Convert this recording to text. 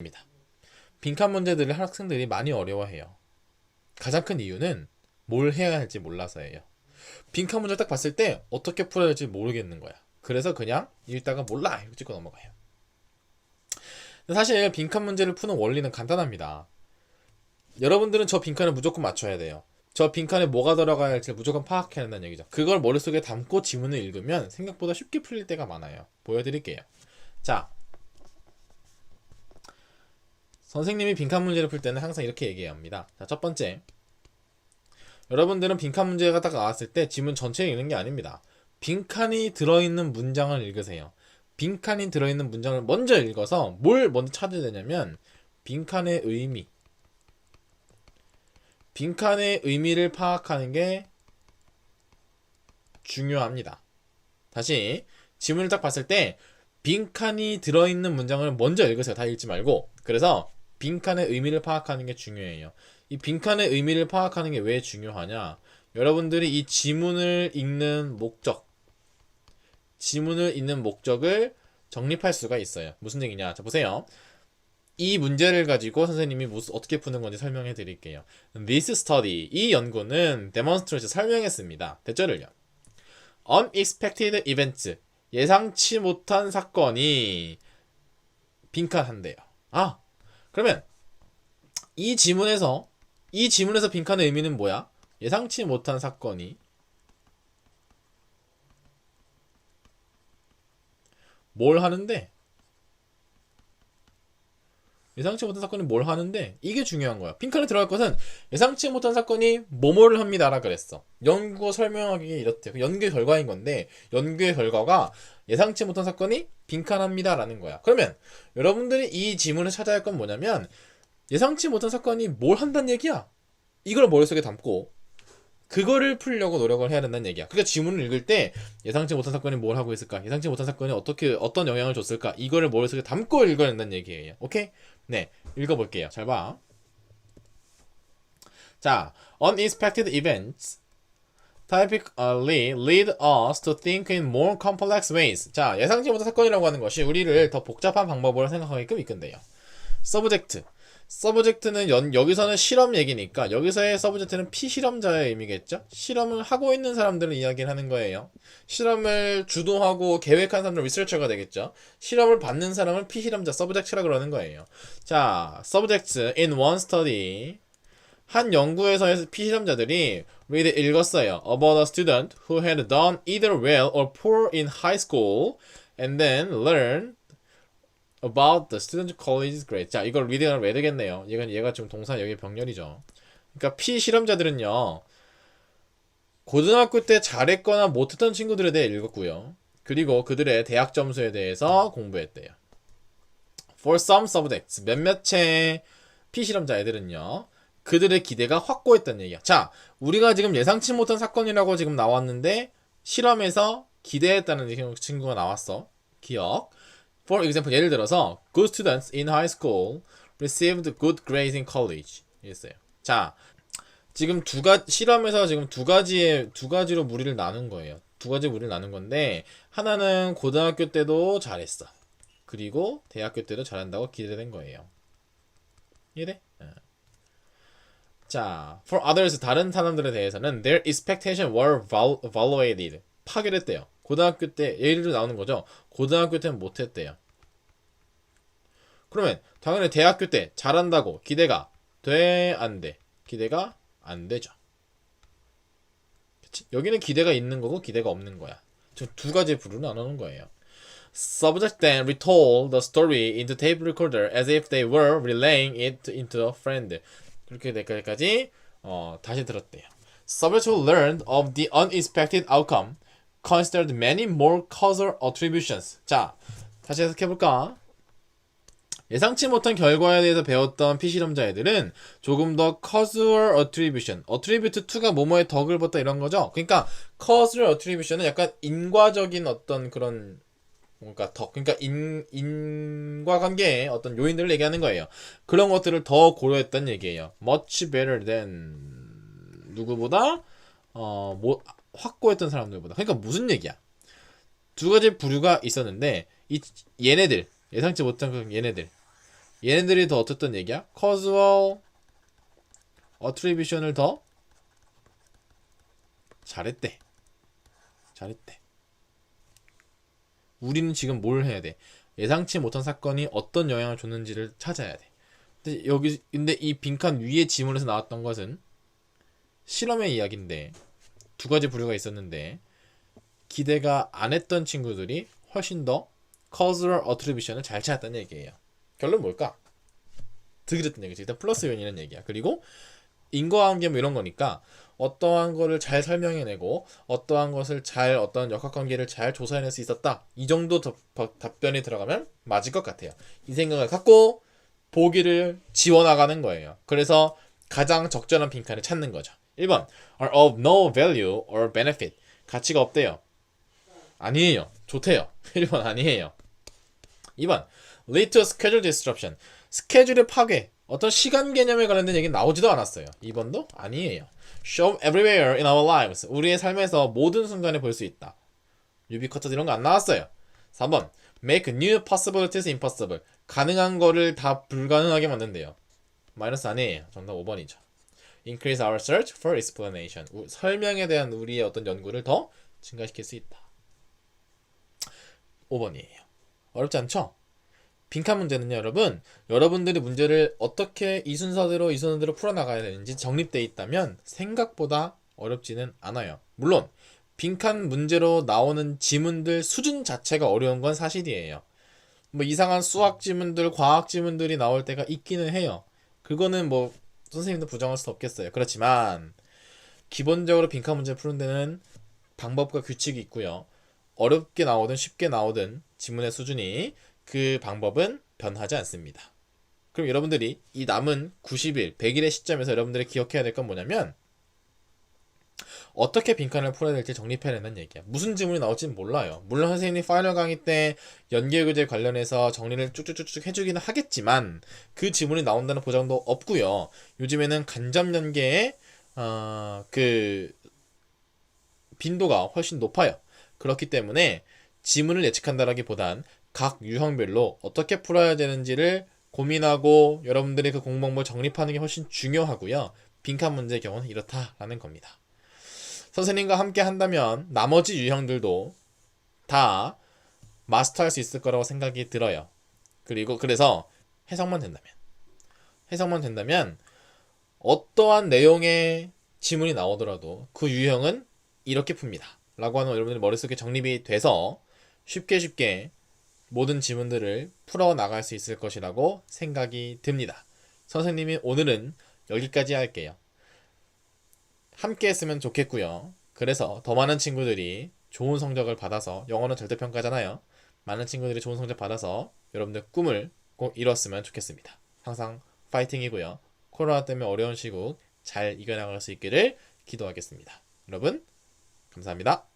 입니다. 빈칸 문제들을 학생들이 많이 어려워해요. 가장 큰 이유는 뭘 해야 할지 몰라서예요. 빈칸 문제를 딱 봤을 때 어떻게 풀어야 할지 모르겠는 거야. 그래서 그냥 읽다가 몰라 이거 찍고 넘어가요. 사실 빈칸 문제를 푸는 원리는 간단합니다. 여러분들은 저 빈칸을 무조건 맞춰야 돼요. 저 빈칸에 뭐가 들어가야 할지 무조건 파악해야 한다는 얘기죠. 그걸 머릿속에 담고 지문을 읽으면 생각보다 쉽게 풀릴 때가 많아요. 보여드릴게요. 자, 선생님이 빈칸 문제를 풀 때는 항상 이렇게 얘기합니다. 자, 첫 번째. 여러분들은 빈칸 문제가 딱 나왔을 때 지문 전체를 읽는 게 아닙니다. 빈칸이 들어있는 문장을 읽으세요. 빈칸이 들어있는 문장을 먼저 읽어서 뭘 먼저 찾아야 되냐면 빈칸의 의미. 빈칸의 의미를 파악하는 게 중요합니다. 다시 지문을 딱 봤을 때 빈칸이 들어있는 문장을 먼저 읽으세요. 다 읽지 말고. 그래서 빈칸의 의미를 파악하는 게 중요해요. 이 빈칸의 의미를 파악하는 게 왜 중요하냐? 여러분들이 이 지문을 읽는 목적, 지문을 읽는 목적을 정립할 수가 있어요. 무슨 얘기냐? 자, 보세요. 이 문제를 가지고 선생님이 무슨 어떻게 푸는 건지 설명해 드릴게요. This study, 이 연구는 demonstrate 설명했습니다. 대절을요. Unexpected events, 예상치 못한 사건이 빈칸한대요. 아, 그러면 이 지문에서 이 지문에서 빈칸의 의미는 뭐야? 예상치 못한 사건이 뭘 하는데 예상치 못한 사건이 뭘 하는데 이게 중요한 거야. 빈칸에 들어갈 것은 예상치 못한 사건이 뭐뭐를 합니다라 그랬어. 연구가 설명하기에 이렇대. 그 연구의 결과인 건데 연구의 결과가 예상치 못한 사건이 빈칸합니다라는 거야. 그러면 여러분들이 이 지문을 찾아야 할 건 뭐냐면 예상치 못한 사건이 뭘 한다는 얘기야. 이걸 머릿속에 담고 그거를 풀려고 노력을 해야 된다는 얘기야. 그러니까 지문을 읽을 때 예상치 못한 사건이 뭘 하고 있을까? 예상치 못한 사건이 어떻게 어떤 영향을 줬을까? 이거를 머릿속에 담고 읽어야 된다는 얘기예요. 오케이? 네, 읽어 볼게요. 잘 봐. 자, unexpected events typically lead us to think in more complex ways. 자, 예상치 못한 사건이라고 하는 것이 우리를 더 복잡한 방법으로 생각하게끔 이끈대요. subject. 서브젝트는 연, 여기서는 실험 얘기니까 여기서의 서브젝트는 피실험자의 의미겠죠? 실험을 하고 있는 사람들을 이야기를 하는 거예요. 실험을 주도하고 계획한 사람들 리서처가 되겠죠? 실험을 받는 사람을 피실험자 서브젝트라 그러는 거예요. 자, 서브젝트 in one study 한 연구에서의 피실험자들이 read 읽었어요. about a student who had done either well or poor in high school and then learn about the student college's grade. 자, 이걸 리딩을 왜 되겠네요. 얘가 얘가 지금 동사 여기 병렬이죠. 그러니까 피 실험자들은요. 고등학교 때 잘했거나 못했던 친구들에 대해 읽었고요. 그리고 그들의 대학 점수에 대해서 공부했대요. For some subjects, 몇몇의 피실험자 애들은요. 그들의 기대가 확고했다는 얘기야. 자, 우리가 지금 예상치 못한 사건이라고 지금 나왔는데 실험에서 기대했다는 친구가 나왔어. 기억. For example, 예를 들어서 good students in high school received good grades in college. 이랬어요. 자, 지금 두 가, 실험에서 지금 두 가지의, 두 가지로 무리를 나눈 거예요. 두 가지 무리를 나눈 건데, 하나는 고등학교 때도 잘했어. 그리고 대학교 때도 잘한다고 기대된 거예요. 이해돼? 어. 자, for others, 다른 사람들에 대해서는 their expectation were val- evaluated. 파괴됐대요. 고등학교 때, 예를 나오는 거죠. 고등학교 때는 못했대요. 그러면, 당연히 대학교 때 잘한다고 기대가 돼, 안 돼? 기대가 안 되죠. 그치? 여기는 기대가 있는 거고 기대가 없는 거야. 두 가지 부류로 나누는 거예요. Subject then retold the story into tape recorder as if they were relaying it into a friend. 그렇게 될까지 어, 다시 들었대요. Subject learned of the unexpected outcome considered many more causal attributions. 자, 다시 해석해볼까? 예상치 못한 결과에 대해서 배웠던 피실험자 애들은 조금 더 causal attribution, attribute to가 뭐뭐의 덕을 봤다 이런 거죠. 그러니까 causal attribution은 약간 인과적인 어떤 그런 뭔가 덕, 그러니까 인, 인과관계의 어떤 요인들을 얘기하는 거예요. 그런 것들을 더 고려했다는 얘기예요. much better than 누구보다 어, 뭐, 확고했던 사람들보다. 그러니까 무슨 얘기야? 두 가지 부류가 있었는데 이 얘네들 예상치 못한 그 얘네들 얘네들이 더 어떻던 얘기야? causal attribution을 더 잘했대. 잘했대. 우리는 지금 뭘 해야 돼? 예상치 못한 사건이 어떤 영향을 줬는지를 찾아야 돼. 근데 여기 근데 이 빈칸 위에 지문에서 나왔던 것은 실험의 이야기인데 두 가지 부류가 있었는데 기대가 안 했던 친구들이 훨씬 더 causal attribution을 잘 찾았다는 얘기예요. 결론 뭘까? 득이랬던 얘기지. 일단 플러스 요인이라는 얘기야. 그리고 인과관계 뭐 이런 거니까 어떠한 거를 잘 설명해내고 어떠한 것을 잘 어떤 역학관계를 잘 조사해낼 수 있었다. 이 정도 답변이 들어가면 맞을 것 같아요. 이 생각을 갖고 보기를 지워나가는 거예요. 그래서 가장 적절한 빈칸을 찾는 거죠. 1번 are of no value or benefit 가치가 없대요. 아니에요. 좋대요. 1번 아니에요. 2번 lead to schedule disruption 스케줄의 파괴 어떤 시간 개념에 관련된 얘기는 나오지도 않았어요. 2번도 아니에요. show everywhere in our lives 우리의 삶에서 모든 순간에 볼 수 있다. 유비쿼터 이런 거 안 나왔어요. 3번 make new possibilities impossible 가능한 거를 다 불가능하게 만든대요. 마이너스 아니에요. 정답 5번이죠. Increase our search for explanation 우- 설명에 대한 우리의 어떤 연구를 더 증가시킬 수 있다. 5번이에요. 어렵지 않죠? 빈칸 문제는요, 여러분. 여러분들이 문제를 어떻게 이 순서대로 이 순서대로 풀어나가야 되는지 정립돼 있다면 생각보다 어렵지는 않아요. 물론 빈칸 문제로 나오는 지문들 수준 자체가 어려운 건 사실이에요. 뭐 이상한 수학 지문들, 과학 지문들이 나올 때가 있기는 해요. 그거는 뭐 선생님도 부정할 수 없겠어요. 그렇지만 기본적으로 빈칸 문제 푸는 데는 방법과 규칙이 있고요. 어렵게 나오든 쉽게 나오든 지문의 수준이 그 방법은 변하지 않습니다. 그럼 여러분들이 이 남은 90일, 100일의 시점에서 여러분들이 기억해야 될 건 뭐냐면 어떻게 빈칸을 풀어야 될지 정립해야 된다는 얘기야. 무슨 지문이 나올지는 몰라요. 물론 선생님이 파이널 강의 때 연계 교재 관련해서 정리를 쭉쭉쭉쭉 해주기는 하겠지만 그 지문이 나온다는 보장도 없고요. 요즘에는 간접 연계의 어, 그 빈도가 훨씬 높아요. 그렇기 때문에 지문을 예측한다라기보단 각 유형별로 어떻게 풀어야 되는지를 고민하고 여러분들이 그 공부법을 정립하는 게 훨씬 중요하고요. 빈칸 문제의 경우는 이렇다라는 겁니다. 선생님과 함께 한다면 나머지 유형들도 다 마스터할 수 있을 거라고 생각이 들어요. 그리고 그래서 해석만 된다면 해석만 된다면 어떠한 내용의 지문이 나오더라도 그 유형은 이렇게 풉니다. 라고 하는 여러분들 머릿속에 정립이 돼서 쉽게 쉽게 모든 지문들을 풀어 나갈 수 있을 것이라고 생각이 듭니다. 선생님이 오늘은 여기까지 할게요. 함께 했으면 좋겠고요. 그래서 더 많은 친구들이 좋은 성적을 받아서 영어는 절대평가잖아요. 많은 친구들이 좋은 성적 받아서 여러분들 꿈을 꼭 이뤘으면 좋겠습니다. 항상 파이팅이고요. 코로나 때문에 어려운 시국 잘 이겨나갈 수 있기를 기도하겠습니다. 여러분 감사합니다.